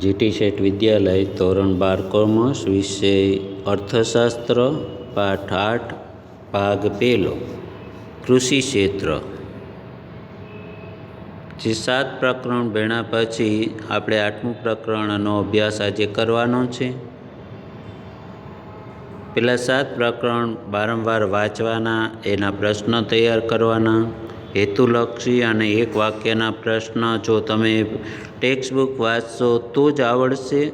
GT શેઠ વિદ્યાલય ધોરણ બાર commerce વિષય અર્થશાસ્ત્ર પાઠ આઠ ભાગ પહેલો કૃષિ ક્ષેત્ર જે સાત પ્રકરણ ભેણા પછી આપણે આઠમું પ્રકરણનો અભ્યાસ આજે કરવાનો છે. પેલા સાત પ્રકરણ વારંવાર વાંચવાના, એના પ્રશ્નો તૈયાર કરવાના હેતુલક્ષી અને એક વાક્યના પ્રશ્ન, જો તમે ટેક્સ્ટબુક વાંચશો તો જ આવડશે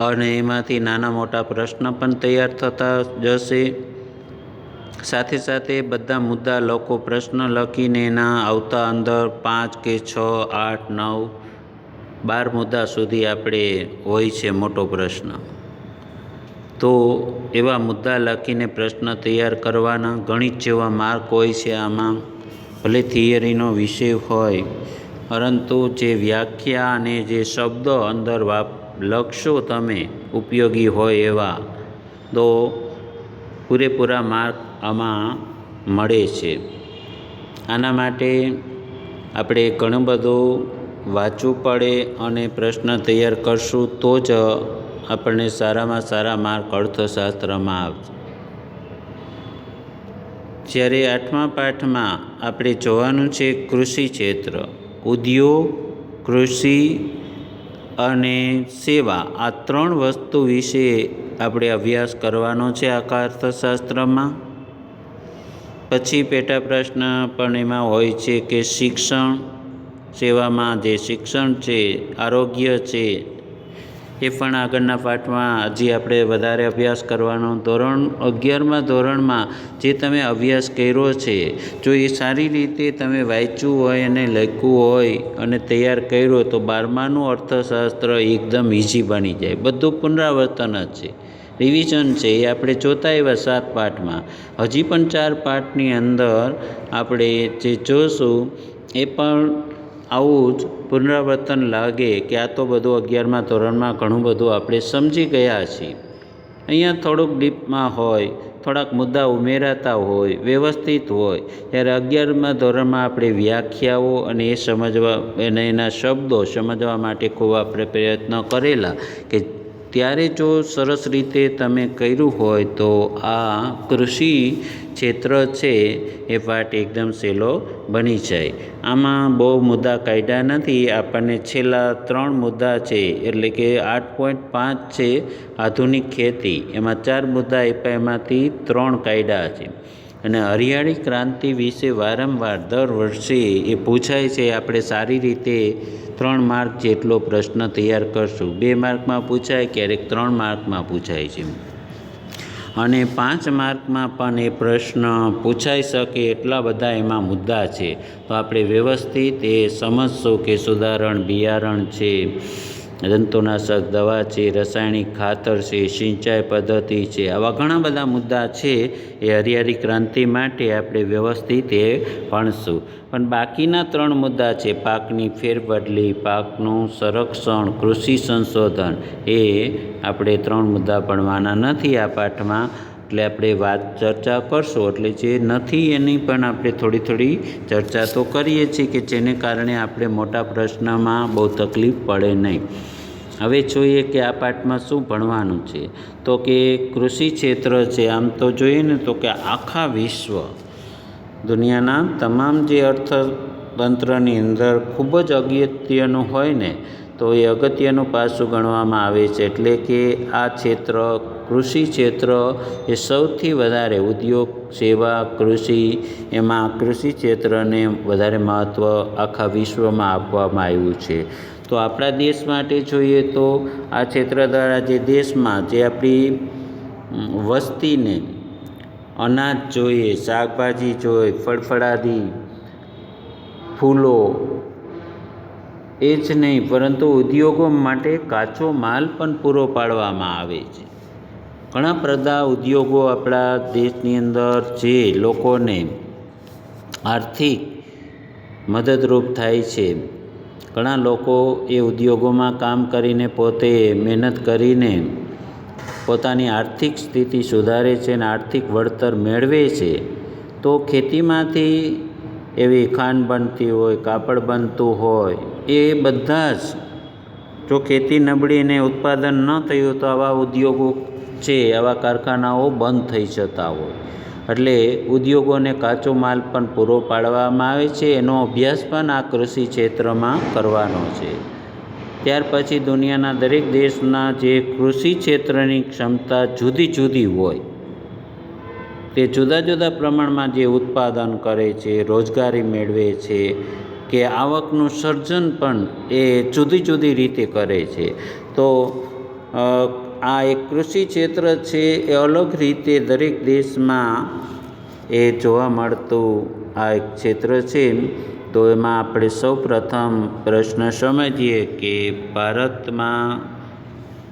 અને એમાંથી નાના મોટા પ્રશ્ન પણ તૈયાર થતા જશે. સાથે સાથે બધા મુદ્દા લોકો પ્રશ્ન લખીને એના આવતા અંદર પાંચ કે છ, આઠ, નવ, બાર મુદ્દા સુધી આપણે હોય છે મોટો પ્રશ્ન. તો એવા મુદ્દા લખીને પ્રશ્ન તૈયાર કરવાના ગણિત જેવા માર્ક હોય છે આમાં. ભલે થિયરીનો વિષય હોય, પરંતુ જે વ્યાખ્યા અને જે શબ્દો અંદર વાપ, લખશો તમે, ઉપયોગી હોય એવા, તો પૂરેપૂરા માર્ક આમાં મળે છે. આના માટે આપણે ઘણું બધું વાંચવું પડે અને પ્રશ્ન તૈયાર કરશું, તો જ આપણને સારામાં સારા માર્ક અર્થશાસ્ત્રમાં આવશે. જ્યારે આઠમા પાઠમાં આપણે જોવાનું છે કૃષિ ક્ષેત્ર, ઉદ્યોગ, કૃષિ અને સેવા, આ ત્રણ વસ્તુ વિશે આપણે અભ્યાસ કરવાનો છે આખા અર્થશાસ્ત્રમાં. પછી પેટા પ્રશ્ન પણ એમાં હોય છે કે શિક્ષણ, સેવામાં જે શિક્ષણ છે, આરોગ્ય છે એ પણ આગળના પાઠમાં હજી આપણે વધારે અભ્યાસ કરવાનો ધોરણ અગિયારમાં ધોરણમાં જે તમે અભ્યાસ કર્યો છે, જો એ સારી રીતે તમે વાંચ્યું હોય અને લખ્યું હોય અને તૈયાર કર્યો તો બારમાનું અર્થશાસ્ત્ર એકદમ ઇઝી બની જાય. બધું પુનરાવર્તન જ છે. રિવિઝન છે, એ આપણે જોતા એવા સાત પાઠમાં. હજી પણ ચાર પાઠની અંદર આપણે જે જોશું, એ પણ આવું જ પુનરાવર્તન લાગે કે આ તો બધું અગિયારમાં ધોરણમાં ઘણું બધું આપણે સમજી ગયા છીએ. અહીંયા થોડુંક ડીપમાં હોય, થોડાક મુદ્દા ઉમેરાતા હોય, વ્યવસ્થિત હોય, ત્યારે અગિયારમાં ધોરણમાં આપણે વ્યાખ્યાઓ અને એ સમજવા અને એના શબ્દો સમજવા માટે ખૂબ આપણે પ્રયત્ન કરેલા કે ત્યારે જો સરસ રીતે તમે કર્યું હોય તો આ કૃષિ ક્ષેત્ર છે એ પાઠ એકદમ સહેલો બની જાય. આમાં બહુ મુદ્દા કાઢ્યા નથી. આપણને છેલ્લા ત્રણ મુદ્દા છે, એટલે કે આઠ પોઈન્ટ પાંચ છે આધુનિક ખેતી. એમાં ચાર મુદ્દા આપ્યા, એમાંથી ત્રણ કાયદા છે. અને હરિયાળી ક્રાંતિ વિશે વારંવાર દર વર્ષે એ પૂછાય છે, આપણે સારી રીતે ત્રણ માર્ક જેટલો પ્રશ્ન તૈયાર કરશું. બે માર્કમાં પૂછાય, ક્યારેક ત્રણ માર્કમાં પૂછાય છે. અને પાંચ માર્કમાં પણ એ પ્રશ્ન પૂછાઈ શકે એટલા બધા એમાં મુદ્દા છે. તો આપણે વ્યવસ્થિત એ સમજશું કે સુધારણ બિયારણ છે. જંતુનાશક, દવા છે, રાસાયણિક ખાતર છે, સિંચાઈ પદ્ધતિ છે. આવા ઘણા બધા મુદ્દા છે એ હરિયાળી ક્રાંતિ માટે આપણે વ્યવસ્થિત એ ભણશું. પણ બાકીના ત્રણ મુદ્દા છે પાકની ફેરબદલી, પાકનું સંરક્ષણ, કૃષિ સંશોધન. એ આપણે ત્રણ મુદ્દા ભણવાના નથી આ પાઠમાં. એટલે આપણે વાત ચર્ચા કરશું, એટલે જે નથી એની પણ આપણે થોડી થોડી ચર્ચા તો કરીએ છીએ કે જેને કારણે આપણે મોટા પ્રશ્નમાં બહુ તકલીફ પડે નહીં. હવે જોઈએ કે આ પાઠમાં શું ભણવાનું છે. તો કે કૃષિ ક્ષેત્ર છે, આમ તો જોઈએ ને તો કે આખા વિશ્વ દુનિયાના તમામ જે અર્થતંત્રની અંદર ખૂબ જ અગત્યનું હોય ને તો એ અગત્યનું પાસું ગણવામાં આવે છે એટલે કે આ ક્ષેત્ર, કૃષિ ક્ષેત્ર, એ સૌથી વધારે ઉદ્યોગ, સેવા, કૃષિ, એમાં કૃષિ ક્ષેત્રને વધારે મહત્ત્વ આખા વિશ્વમાં આપવામાં આવ્યું છે. તો આપણા દેશ માટે જોઈએ તો આ ક્ષેત્ર દ્વારા જે દેશમાં જે આપણી વસ્તીને અનાજ જોઈએ, શાકભાજી જોઈએ, ફળફળાદી ફૂલો એ જ નહીં, પરંતુ ઉદ્યોગો માટે કાચો માલ પણ પૂરો પાડવામાં આવે છે. ઘણા બધા ઉદ્યોગો આપણા દેશની અંદર જે લોકોને આર્થિક મદદરૂપ થાય છે. ઘણા લોકો એ ઉદ્યોગોમાં કામ કરીને પોતે મહેનત કરીને પોતાની આર્થિક સ્થિતિ સુધારે છે અને આર્થિક વળતર મેળવે છે. તો ખેતીમાંથી એવી ખાંડ બનતી હોય, કાપડ બનતું હોય, એ બધા જ જો ખેતી નબળીને ઉત્પાદન ન થયું તો આવા ઉદ્યોગો છે, આવા કારખાનાઓ બંધ થઈ જતા હોય. એટલે ઉદ્યોગોને કાચો માલ પણ પૂરો પાડવામાં આવે છે, એનો અભ્યાસ પણ આ કૃષિ ક્ષેત્રમાં કરવાનો છે. ત્યાર પછી દુનિયાના દરેક દેશના જે કૃષિ ક્ષેત્રની ક્ષમતા જુદી જુદી હોય તે જુદા જુદા પ્રમાણમાં જે ઉત્પાદન કરે છે, રોજગારી મેળવે છે, કે આવકનું સર્જન પણ એ જુદી જુદી રીતે કરે છે. તો આ એક કૃષિ ક્ષેત્ર છે, એ અલગ રીતે દરેક દેશમાં એ જોવા મળતું આ એક ક્ષેત્ર છે. તો એમાં આપણે સૌ પ્રથમ પ્રશ્ન સમજીએ કે ભારતમાં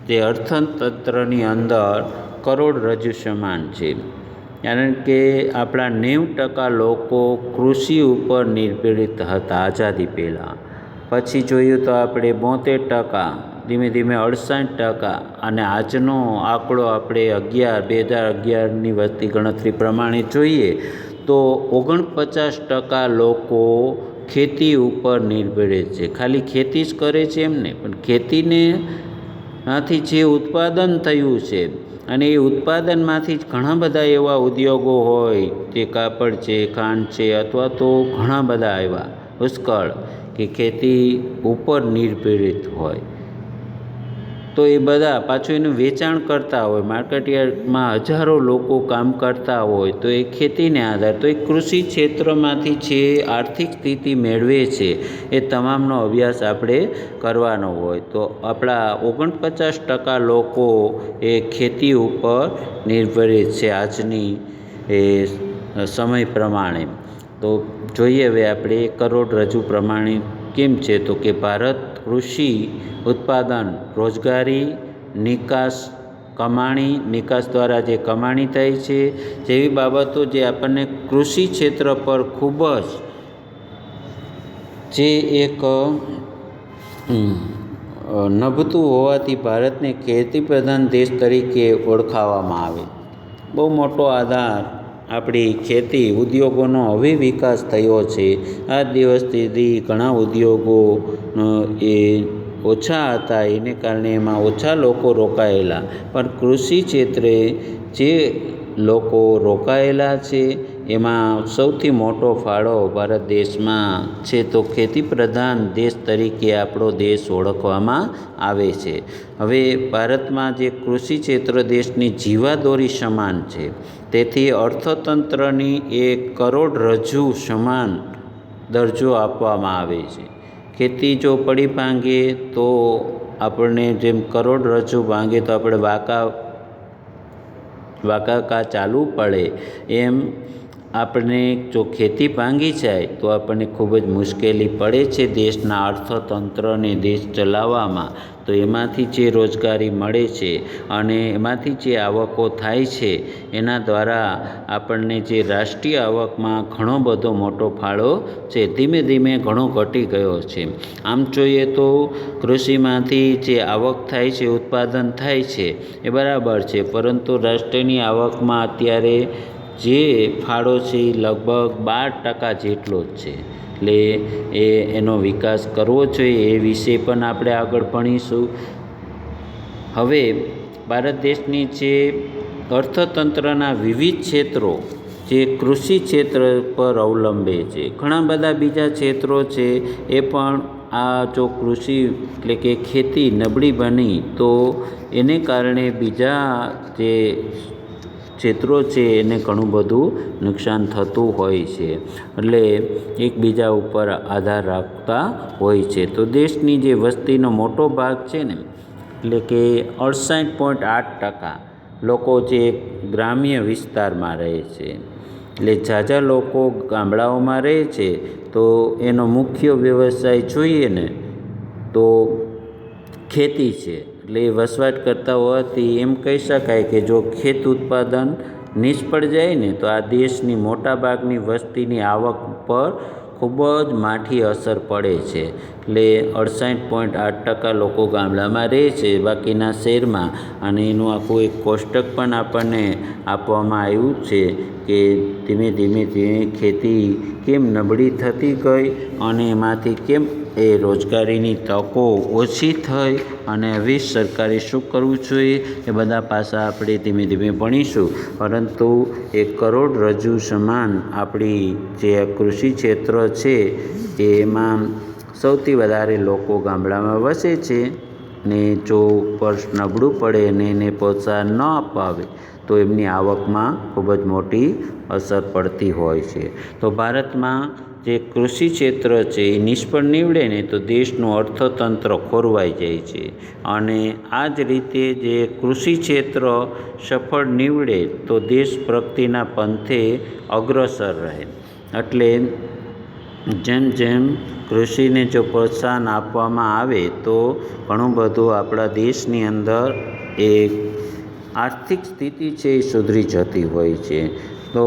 તે અર્થતંત્રની અંદર કરોડરજ્જુ સમાન છે. કારણ કે આપણા નેવું ટકા લોકો કૃષિ ઉપર નિર્ભરિત હતા આઝાદી પહેલાં. પછી જોયું તો આપણે બોતેર ટકા, ધીમે ધીમે અડસઠ ટકા અને આજનો આંકડો આપણે અગિયાર, બે હજાર અગિયારની વસ્તી ગણતરી પ્રમાણે જોઈએ તો ઓગણપચાસ ટકા લોકો ખેતી ઉપર નિર્ભરિત છે. ખાલી ખેતી જ કરે છે એમને, પણ ખેતીને માંથી જે ઉત્પાદન થયું છે અને એ ઉત્પાદનમાંથી જ ઘણા બધા એવા ઉદ્યોગો હોય, જે કાપડ છે, ખાંડ છે, અથવા તો ઘણા બધા એવા પુષ્કળ કે ખેતી ઉપર નિર્ભરિત હોય. તો એ બધા પાછું એનું વેચાણ કરતા હોય. માર્કેટયાર્ડમાં હજારો લોકો કામ કરતા હોય તો એ ખેતીને આધાર. તો એ કૃષિ ક્ષેત્રમાંથી જે આર્થિક સ્થિતિ મેળવે છે એ તમામનો અભ્યાસ આપણે કરવાનો હોય. તો આપણા ઓગણપચાસ ટકા લોકો એ ખેતી ઉપર નિર્ભરિત છે આજની એ સમય પ્રમાણે. તો જોઈએ હવે આપણે કરોડરજ્જુ પ્રમાણે કેમ છે? તો કે ભારત કૃષિ ઉત્પાદન, રોજગારી, નિકાસ, કમાણી, નિકાસ દ્વારા જે કમાણી થાય છે, જેવી બાબતો જે આપણને કૃષિ ક્ષેત્ર પર ખૂબ જ જે એક નભતું હોવાથી ભારતને ખેતી પ્રધાન દેશ તરીકે ઓળખાવવામાં આવે. બહુ મોટો આધાર આપણી ખેતી ઉદ્યોગોનો હવે વિકાસ થયો છે. આ દિવસ સુધી ઘણા ઉદ્યોગો એ ઓછા હતા. એને કારણે એમાં ઓછા લોકો રોકાયેલા. પણ કૃષિ ક્ષેત્રે જે લોકો રોકાયેલા છે એમાં સૌથી મોટો ફાળો ભારત દેશમાં છે તો ખેતી પ્રધાન દેશ તરીકે આપણો દેશ ઓળખવામાં આવે છે. હવે ભારતમાં જે કૃષિ ક્ષેત્ર દેશની જીવાદોરી સમાન છે. તેથી અર્થતંત્રની એ કરોડરજ્જુ સમાન દરજ્જો આપવામાં આવે છે. ખેતી જો પડી ભાંગે તો આપણને જેમ કરોડરજ્જુ ભાંગે તો આપણે વાંકા, વાંકાકા ચાલવું પડે. એમ આપણે જો ખેતી ભાંગી જાય તો આપણને ખૂબ જ મુશ્કેલી પડે છે દેશના અર્થતંત્રને દેશ ચલાવવામાં. તો એમાંથી જે રોજગારી મળે છે અને એમાંથી જે આવકો થાય છે, એના દ્વારા આપણને જે રાષ્ટ્રીય આવકમાં ઘણો બધો મોટો ફાળો છે, ધીમે ધીમે ઘણો ઘટી ગયો છે. આમ જોઈએ તો કૃષિમાંથી જે આવક થાય છે, ઉત્પાદન થાય છે, એ બરાબર છે, પરંતુ રાષ્ટ્રની આવકમાં અત્યારે જે ફાળો છે એ લગભગ બાર ટકા જેટલો જ છે. એટલે એ, એનો વિકાસ કરવો જોઈએ એ વિશે પણ આપણે આગળ ભણીશું. હવે, ભારત દેશની જે અર્થતંત્રના વિવિધ ક્ષેત્રો, જે કૃષિ ક્ષેત્ર પર અવલંબે છે, ઘણા બધા બીજા ક્ષેત્રો છે, એ પણ આ જો કૃષિ એટલે કે ખેતી નબળી બની તો એને કારણે બીજા જે ક્ષેત્રો છે એને ઘણું બધું નુકસાન થતું હોય છે. એટલે એકબીજા ઉપર આધાર રાખતા હોય છે. તો દેશની જે વસ્તીનો મોટો ભાગ છે ને, એટલે કે અડસઠ પોઈન્ટ આઠ ટકા લોકો જે ગ્રામ્ય વિસ્તારમાં રહે છે. એટલે ઝાઝા લોકો ગામડાઓમાં રહે છે, તો એનો મુખ્ય વ્યવસાય જોઈએ ને, તો ખેતી છે. એટલે એ વસવાટ કરતા હોવાથી એમ કહી શકાય કે જો ખેત ઉત્પાદન નિષ્ફળ જાય ને, તો આ દેશની મોટાભાગની વસ્તીની આવક પર ખૂબ જ માઠી અસર પડે છે. એટલે અડસઠ પોઈન્ટ આઠ ટકા લોકો ગામડામાં રહે છે, બાકીના શહેરમાં. અને એનું આખું એક કોષ્ટક પણ આપણને આપવામાં આવ્યું છે કે ધીમે ધીમે ધીમે ખેતી કેમ નબળી થતી ગઈ અને એમાંથી કેમ એ રોજગારીની તકો ઓછી થઈ અને હવે સરકારે શું કરવું જોઈએ એ બધા પાસા આપણે ધીમે ધીમે ભણીશું. પરંતુ એ કરોડરજ્જુ સમાન આપણી જે કૃષિ ક્ષેત્ર છે, એમાં સૌથી વધારે લોકો ગામડામાં વસે છે ને જો વર્ષ નબળું પડે ને એને પ્રોત્સાહન ન અપાવે, તો એમની આવકમાં ખૂબ જ મોટી અસર પડતી હોય છે. તો ભારતમાં જે કૃષિ ક્ષેત્ર છે એ નિષ્ફળ નીવડે ને તો દેશનું અર્થતંત્ર ખોરવાઈ જાય છે. અને આ જ રીતે જે કૃષિ ક્ષેત્ર સફળ નીવડે તો દેશ પ્રગતિના પંથે અગ્રસર રહે. એટલે જેમ જેમ કૃષિને જો પ્રોત્સાહન આપવામાં આવે તો ઘણું બધું આપણા દેશની અંદર એ આર્થિક સ્થિતિ છે એ સુધરી જતી હોય છે. તો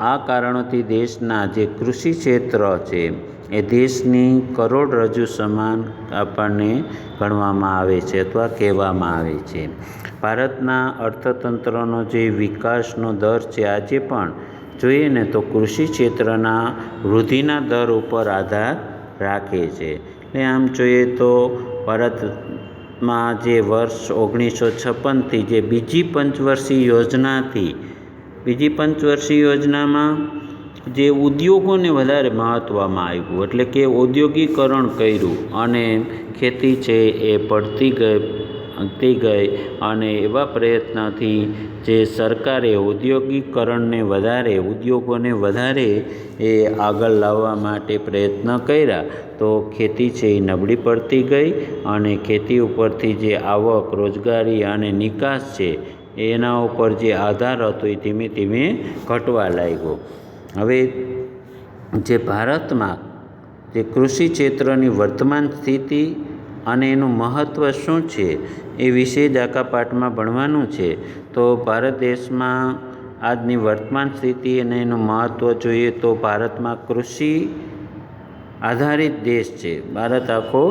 આ કારણોથી દેશના જે કૃષિ ક્ષેત્ર છે, એ દેશની કરોડરજ્જુ સમાન આપણને ગણવામાં આવે છે અથવા કહેવામાં આવે છે. ભારતના અર્થતંત્રનો જે વિકાસનો દર છે, આજે પણ જોઈએ ને તો કૃષિ ક્ષેત્રના વૃદ્ધિના દર ઉપર આધાર રાખે છે. એટલે આમ જોઈએ તો ભારતમાં જે વર્ષ ઓગણીસો છપ્પનથી જે બીજી પંચવર્ષીય યોજનાથી બીજી પંચવર્ષીય યોજનામાં જે ઉદ્યોગોને વધારે મહત્ત્વમાં આવ્યું, એટલે કે ઔદ્યોગિકરણ કર્યું અને ખેતી છે એ પડતી ગઈ થઈ ગઈ અને એવા પ્રયત્નથી જે સરકારે ઔદ્યોગિકરણને વધારે, ઉદ્યોગોને વધારે એ આગળ લાવવા માટે પ્રયત્ન કર્યા, તો ખેતી છે એ નબળી પડતી ગઈ અને ખેતી ઉપરથી જે આવક, રોજગારી અને નિકાસ છે એના ઉપર જે આધાર હતો એ ધીમે ધીમે ઘટવા લાગ્યો. હવે જે ભારતમાં જે કૃષિ ક્ષેત્રની વર્તમાન સ્થિતિ અને એનું મહત્ત્વ શું છે એ વિશે જ આખા પાઠમાં ભણવાનું છે. તો ભારત દેશમાં આજની વર્તમાન સ્થિતિ અને એનું મહત્ત્વ જોઈએ તો ભારતમાં કૃષિ આધારિત દેશ છે. ભારત આખો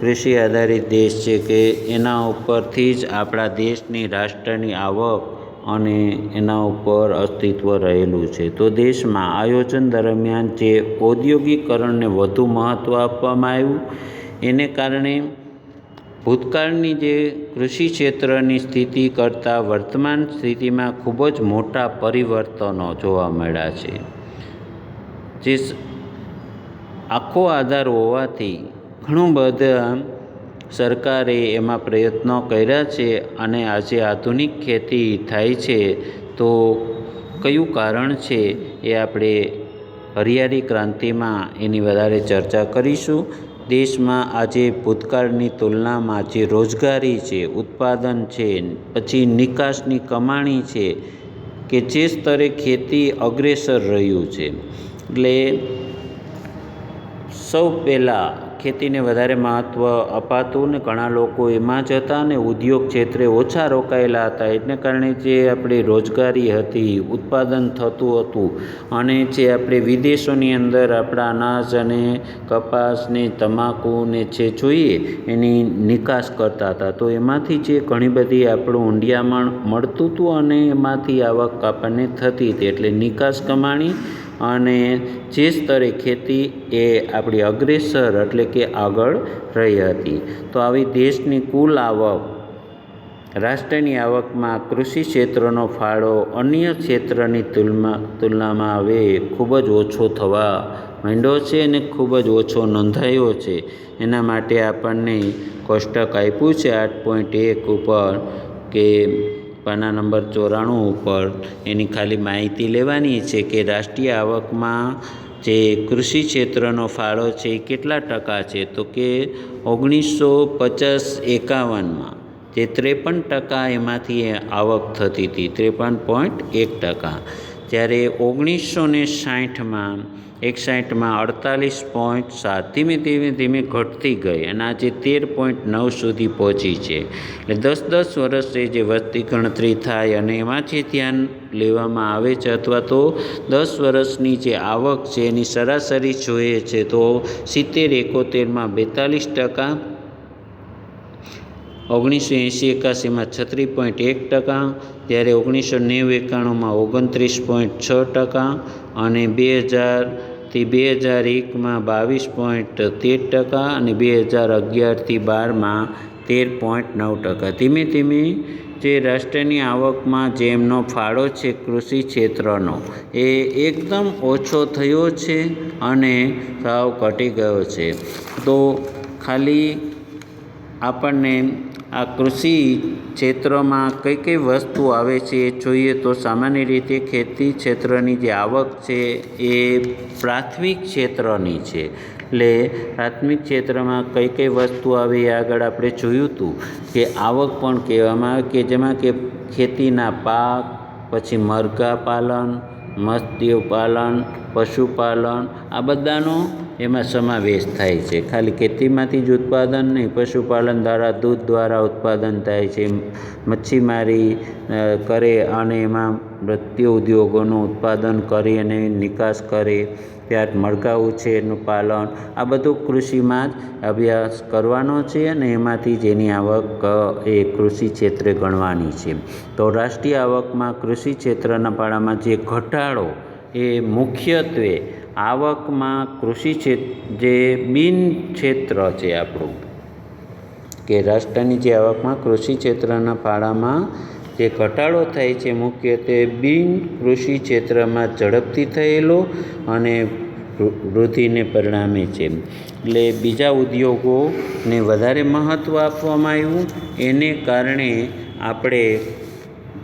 કૃષિ આધારિત દેશ છે કે એના ઉપરથી જ આપણા દેશની રાષ્ટ્રની આવક અને એના ઉપર અસ્તિત્વ રહેલું છે. તો દેશમાં આયોજન દરમિયાન જે ઔદ્યોગિકરણને વધુ મહત્ત્વ આપવામાં આવ્યું, એને કારણે ભૂતકાળની જે કૃષિ ક્ષેત્રની સ્થિતિ કરતાં વર્તમાન સ્થિતિમાં ખૂબ જ મોટા પરિવર્તનો જોવા મળ્યા છે. જે આખો આધાર હોવાથી ઘણું બધા સરકારે એમાં પ્રયત્નો કર્યા છે અને આજે આધુનિક ખેતી થાય છે. તો કયું કારણ છે એ આપણે હરિયાળી ક્રાંતિમાં એની વધારે ચર્ચા કરીશું. દેશમાં આજે ભૂતકાળની તુલનામાં જે રોજગારી છે, ઉત્પાદન છે, પછી નિકાસની કમાણી છે કે જે સ્તરે ખેતી અગ્રેસર રહ્યું છે. એટલે સૌ પહેલાં ખેતીને વધારે મહત્ત્વ અપાતું ને ઘણા લોકો એમાં જ હતા અને ઉદ્યોગ ક્ષેત્રે ઓછા રોકાયેલા હતા. એને કારણે જે આપણી રોજગારી હતી, ઉત્પાદન થતું હતું અને જે આપણે વિદેશોની અંદર આપણા અનાજ અને કપાસ ને તમાકુ ને જે જોઈએ એની નિકાસ કરતા હતા. તો એમાંથી જે ઘણી બધી આપણું ઊંડિયામણ મળતું હતું અને એમાંથી આવક આપણને થતી હતી. એટલે નિકાસ કમાણી અને જે સ્તરે ખેતી એ આપણી અગ્રેસર એટલે કે આગળ રહી હતી. તો આવી દેશની કુલ આવક, રાષ્ટ્રની આવકમાં કૃષિ ક્ષેત્રનો ફાળો અન્ય ક્ષેત્રની તુલના તુલનામાં હવે ખૂબ જ ઓછો થવા માંડ્યો છે અને ખૂબ જ ઓછો નોંધાયો છે. એના માટે આપણને કોષ્ટક આપ્યું છે આઠ પોઈન્ટ એક ઉપર કે પાના નંબર ચોરાણું ઉપર એની ખાલી માહિતી લેવાની છે કે રાષ્ટ્રીય આવકમાં જે કૃષિ ક્ષેત્રનો ફાળો છે એ કેટલા ટકા છે? તો કે ઓગણીસો પચાસ એકાવનમાં જે ત્રેપન ટકા એમાંથી આવક થતી હતી, ત્રેપન પોઈન્ટ એક ટકા. જ્યારે ઓગણીસો ને સાઠમાં એકસાઠમાં અડતાલીસ પોઈન્ટ સાત. ધીમે ધીમે ધીમે ઘટતી ગઈ અને આજે તેર પોઈન્ટ નવ સુધી પહોંચી છે. એટલે દસ દસ વર્ષે જે વસ્તી ગણતરી થાય અને એમાંથી ધ્યાન લેવામાં આવે છે અથવા તો દસ વર્ષની જે આવક છે એની સરાસરી જોઈએ છે તો સિત્તેર, એકોતેરમાં બેતાલીસ ટકા, ઓગણીસો એંસી એકાસીમાં છત્રીસ પોઈન્ટ એક ટકા, ત્યારે ઓગણીસો નેવું, એકાણુંમાં ઓગણત્રીસ પોઈન્ટ છ ટકા અને બે હજાર થી બે હજાર એકમાં બાવીસ પોઈન્ટ તેર ટકા અને બે હજાર અગિયારથી બારમાં તેર પોઈન્ટ નવ ટકા. ધીમે ધીમે જે રાષ્ટ્રની આવકમાં જેમનો ફાળો છે કૃષિ ક્ષેત્રનો, એ એકદમ ઓછો થયો છે અને સાવ ઘટી ગયો છે. તો ખાલી આપણને આ કૃષિ ક્ષેત્રમાં કઈ કઈ વસ્તુ આવે છે એ જોઈએ તો સામાન્ય રીતે ખેતી ક્ષેત્રની જે આવક છે એ પ્રાથમિક ક્ષેત્રની છે. એટલે પ્રાથમિક ક્ષેત્રમાં કઈ કઈ વસ્તુ આવે એ આગળ આપણે જોયું હતું કે આવક પણ કહેવામાં આવે કે જેમાં કે ખેતીના પાક, પછી મરઘા પાલન મત્સ્ય પાલન પશુપાલન, આ બધાનો એમાં સમાવેશ થાય છે. ખાલી ખેતીમાંથી જ ઉત્પાદન નહીં, પશુપાલન દ્વારા, દૂધ દ્વારા ઉત્પાદન થાય છે. મચ્છીમારી કરે અને એમાં મત્સ્ય ઉદ્યોગોનું ઉત્પાદન કરી અને નિકાસ કરે ત્યાર મરઘા ઉછેરનું પાલન. આ બધું કૃષિમાં જ અભ્યાસ કરવાનો છે અને એમાંથી જ એની આવક એ કૃષિ ક્ષેત્રે ગણવાની છે. તો રાષ્ટ્રીય આવકમાં કૃષિ ક્ષેત્રના પાળામાં જે ઘટાડો, એ મુખ્યત્વે આવકમાં કૃષિ જે બિન ક્ષેત્ર છે આપણું, કે રાષ્ટ્રની જે આવકમાં કૃષિ ક્ષેત્રના ફાળામાં જે ઘટાડો થાય છે મુખ્યત્વે બિન કૃષિ ક્ષેત્રમાં ઝડપથી થયેલો અને વૃદ્ધિને પરિણામે છે. એટલે બીજા ઉદ્યોગોને વધારે મહત્ત્વ આપવામાં આવ્યું. એને કારણે આપણે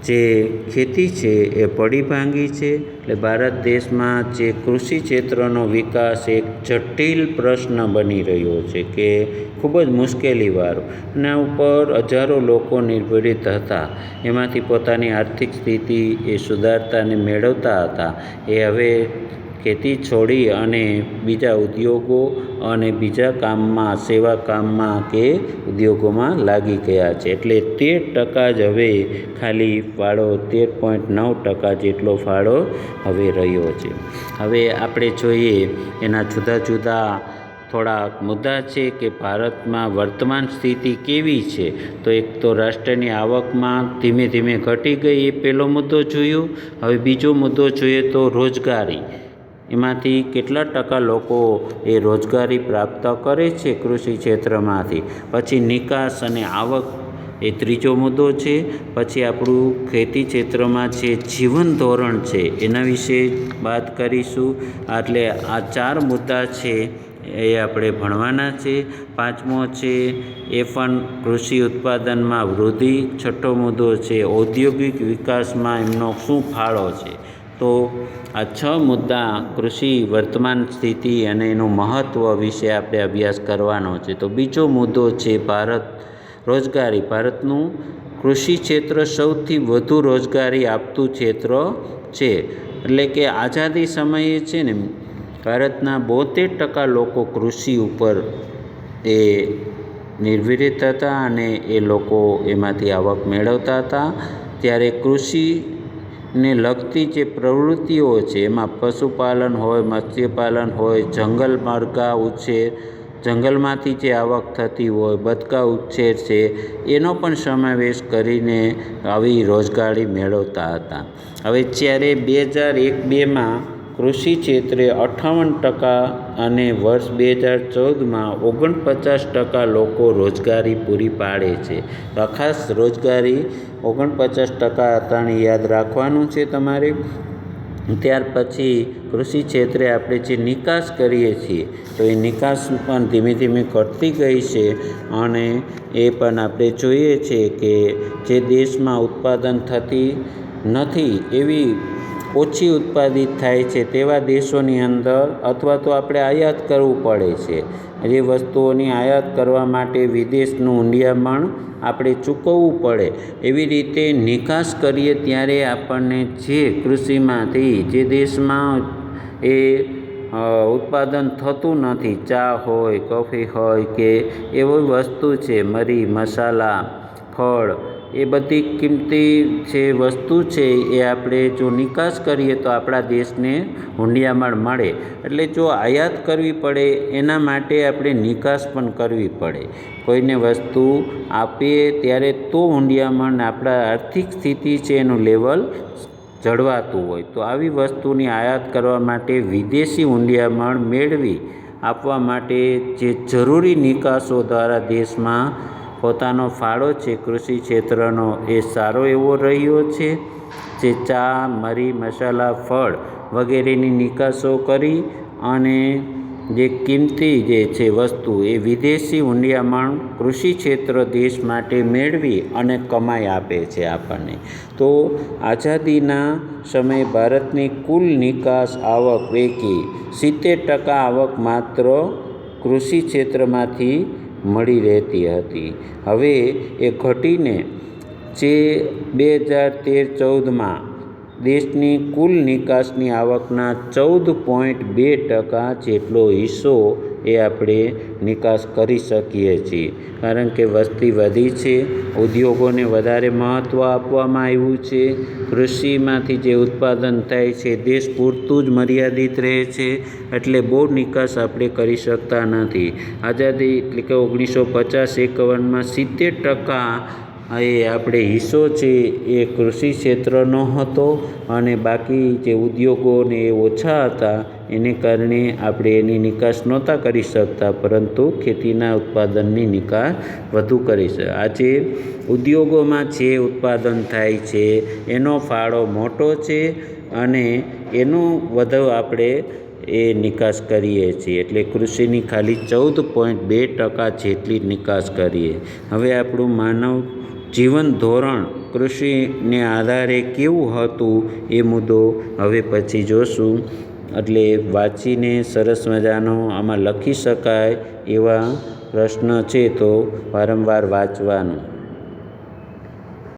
જે ખેતી છે એ પડી ભાંગી છે. એટલે ભારત દેશમાં જે કૃષિ ક્ષેત્રનો વિકાસ એક જટિલ પ્રશ્ન બની રહ્યો છે કે ખૂબ જ મુશ્કેલીવાળો એના ઉપર હજારો લોકો નિર્ભરિત હતા. એમાંથી પોતાની આર્થિક સ્થિતિ એ સુધારતા અને મેળવતા હતા. એ હવે ખેતી છોડી અને બીજા ઉદ્યોગો અને બીજા કામમાં, સેવા કામમાં કે ઉદ્યોગોમાં લાગી ગયા છે. એટલે તેર ટકા જ હવે ખાલી ફાળો, તેર પોઈન્ટ નવ ટકા જેટલો ફાળો હવે રહ્યો છે. હવે આપણે જોઈએ એના જુદા જુદા થોડાક મુદ્દા છે કે ભારતમાં વર્તમાન સ્થિતિ કેવી છે. તો એક તો રાષ્ટ્રની આવકમાં ધીમે ધીમે ઘટી ગઈ એ પહેલો મુદ્દો જોયો. હવે બીજો મુદ્દો જોઈએ તો રોજગારી. એમાંથી કેટલા ટકા લોકો એ રોજગારી પ્રાપ્ત કરે છે કૃષિ ક્ષેત્રમાંથી? પછી નિકાસ અને આવક એ ત્રીજો મુદ્દો છે. પછી આપણું ખેતી ક્ષેત્રમાં જે જીવન ધોરણ છે, એના વિશે વાત કરીશું. એટલે આ ચાર મુદ્દા છે એ આપણે ભણવાના છે. પાંચમો છે, એ પણ કૃષિ ઉત્પાદનમાં વૃદ્ધિ. છઠ્ઠો મુદ્દો છે, ઔદ્યોગિક વિકાસમાં એમનો શું ફાળો છે? તો આ છ મુદ્દા કૃષિ, વર્તમાન સ્થિતિ અને એનું મહત્ત્વ વિશે આપણે અભ્યાસ કરવાનો છે. તો બીજો મુદ્દો છે ભારત રોજગારી. ભારતનું કૃષિ ક્ષેત્ર સૌથી વધુ રોજગારી આપતું ક્ષેત્ર છે. એટલે કે આઝાદી સમયે છે ને, ભારતના બોતેર ટકા લોકો કૃષિ ઉપર એ નિર્ભરિત હતા અને એ લોકો એમાંથી આવક મેળવતા હતા. ત્યારે કૃષિને લગતી જે પ્રવૃત્તિઓ છે, એમાં પશુપાલન હોય, મત્સ્યપાલન હોય, જંગલ મરઘા ઉછેર, જંગલમાંથી જે આવક થતી હોય, બતકા ઉછેર છે, એનો પણ સમાવેશ કરીને આવી રોજગારી મેળવતા હતા. હવે જ્યારે બે હજાર એક બેમાં કૃષિ ક્ષેત્રે અઠ્ઠાવન ટકા અને વર્ષ બે હજાર ચૌદમાં ઓગણપચાસ ટકા લોકો રોજગારી પૂરી પાડે છે. તો ખાસ રોજગારી ઓગણપચાસ ટકા અટાણે યાદ રાખવાનું છે તમારે. ત્યાર પછી કૃષિ ક્ષેત્રે આપણે જે નિકાસ કરીએ છીએ, તો એ નિકાસ પણ ધીમે ધીમે ઘટતી ગઈ છે અને એ પણ આપણે જોઈએ છીએ કે જે દેશમાં ઉત્પાદન થતી નથી એવી ઓછી ઉત્પાદિત થાય છે તેવા દેશોની અંદર અથવા તો આપણે આયાત કરવું પડે છે. જે વસ્તુઓની આયાત કરવા માટે વિદેશનું ઊંડિયામણ આપણે ચૂકવવું પડે. એવી રીતે નિકાસ કરીએ ત્યારે આપણને જે કૃષિમાંથી, જે દેશમાં એ ઉત્પાદન થતું નથી, ચા હોય, કોફી હોય કે એવી વસ્તુ છે, મરી, મસાલા, ફળ એ બધી કિંમતી જે વસ્તુ છે એ આપણે જો નિકાસ કરીએ તો આપણા દેશને ઊંડિયામણ મળે. એટલે જો આયાત કરવી પડે, એના માટે આપણે નિકાસ પણ કરવી પડે. કોઈને વસ્તુ આપીએ ત્યારે તો ઊંડિયામણ આપણા આર્થિક સ્થિતિ છે એનું લેવલ જળવાતું હોય. તો આવી વસ્તુની આયાત કરવા માટે વિદેશી ઊંડિયામણ મેળવી આપવા માટે જે જરૂરી નિકાસો દ્વારા દેશમાં પોતાનો ફાળો છે કૃષિ ક્ષેત્રનો એ સારો એવો રહ્યો છે જે ચા, મરી, મસાલા, ફળ વગેરેની નિકાસો કરી અને જે કિંમતી જે છે વસ્તુ એ વિદેશી ઊંડિયામણ કૃષિ ક્ષેત્ર દેશ માટે મેળવી અને કમાઈ આપે છે આપણને. તો આઝાદીના સમયે ભારતની કુલ નિકાસ આવક પૈકી સિત્તેર ટકા આવક માત્ર કૃષિ ક્ષેત્રમાંથી મળી રહેતી હતી. હવે એ ઘટીને જે બે હજાર તેર ચૌદમાં દેશની કુલ નિકાસની આવકના ચૌદ પોઈન્ટ બે ટકા જેટલો હિસ્સો એ આપણે નિકાસ કરી શકીએ છીએ. કારણ કે વસ્તી વધી છે, ઉદ્યોગોને વધારે મહત્ત્વ આપવામાં આવ્યું છે, કૃષિમાંથી જે ઉત્પાદન થાય છે, દેશ પૂરતું જ મર્યાદિત રહે છે, એટલે બહુ નિકાસ આપણે કરી શકતા નથી. આઝાદી એટલે કે ઓગણીસો પચાસ એકાવનમાં સિત્તેર ટકા એ આપણે હિસ્સો છે એ કૃષિ ક્ષેત્રનો હતો અને બાકી જે ઉદ્યોગોને એ ઓછા હતા એને કારણે આપણે એની નિકાસ નહોતા કરી શકતા, પરંતુ ખેતીના ઉત્પાદનની નિકાસ વધુ કરી છે. આજે ઉદ્યોગોમાં જે ઉત્પાદન થાય છે, એનો ફાળો મોટો છે અને એનું વધુ આપણે એ નિકાસ કરીએ છીએ. એટલે કૃષિની ખાલી ચૌદ પોઈન્ટ બે ટકા જેટલી નિકાસ કરીએ. હવે આપણું માનવ જીવન ધોરણ કૃષિને આધારે કેવું હતું એ મુદ્દો હવે પછી જોશું. એટલે વાંચીને સરસ મજાનો આમાં લખી શકાય એવા પ્રશ્ન છે તો વારંવાર વાંચવાનું.